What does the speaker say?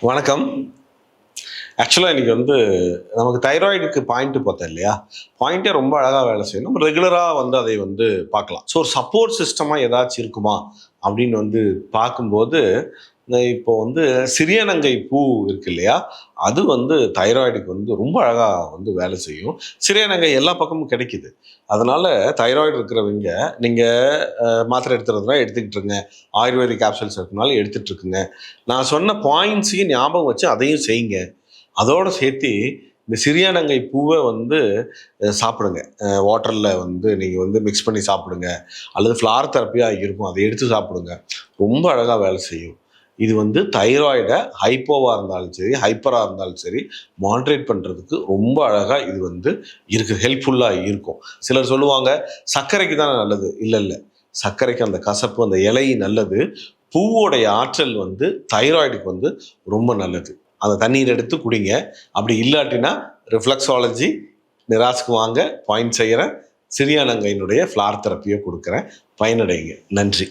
வணக்கம். ஆக்சுவலாக இன்னைக்கு வந்து நமக்கு தைராய்டுக்கு பாயிண்ட் பார்த்தேன் இல்லையா? பாயிண்ட்டே ரொம்ப அழகாக வேலை செய்யணும் நம்ம ரெகுலராக வந்து அதை வந்து பார்க்கலாம். ஸோ ஒரு சப்போர்ட் சிஸ்டமாக ஏதாச்சும் இருக்குமா? அப்படின்னு வந்து பார்க்கும்போது இப்போ வந்து சிறியனங்கை பூ இருக்கு இல்லையா அது வந்து தைராய்டுக்கு வந்து ரொம்ப அழகாக வந்து வேலை செய்யும். சிறியனங்கை எல்லா பக்கமும் கிடைக்குது. அதனால தைராய்டு இருக்கிறவங்க நீங்கள் மாத்திரை எடுத்துறதுனா எடுத்துக்கிட்டு இருங்க. ஆயுர்வேதிக் கேப்சூல்ஸ் இருக்கனால எடுத்துட்டு இருக்குங்க. நான் சொன்ன பாயிண்ட்ஸையும் ஞாபகம் வச்சு அதையும் செய்யுங்க. அதோடு சேர்த்து இந்த சிறியானங்கை பூவை வந்து சாப்பிடுங்க. வாட்டரில் வந்து நீங்கள் வந்து மிக்ஸ் பண்ணி சாப்பிடுங்க. அல்லது ஃப்ளார் தெரப்பியாக இருக்கும். அதை எடுத்து சாப்பிடுங்க. ரொம்ப அழகாக வேலை செய்யும். இது வந்து தைராய்டை ஹைப்போவாக இருந்தாலும் சரி ஹைப்பராக இருந்தாலும் சரி மாட்ரேட் பண்ணுறதுக்கு ரொம்ப அழகாக இது வந்து இருக்கு ஹெல்ப்ஃபுல்லாக இருக்கும். சிலர் சொல்லுவாங்க சர்க்கரைக்கு தானே நல்லது? இல்லை இல்லை. சர்க்கரைக்கு அந்த கசப்பு அந்த இலை நல்லது. பூவோடைய ஆற்றல் வந்து தைராய்டுக்கு வந்து ரொம்ப நல்லது. அந்த தண்ணீர் எடுத்து குடிங்க. அப்படி இல்லாட்டினா ரிஃப்ளெக்ஸாலஜி நிராசுக்கு வாங்க பாயிண்ட் செய்கிறேன் சிறியானங்கையினுடைய ஃப்ளார் தெரப்பியை கொடுக்குறேன். பயனடைங்க. நன்றி.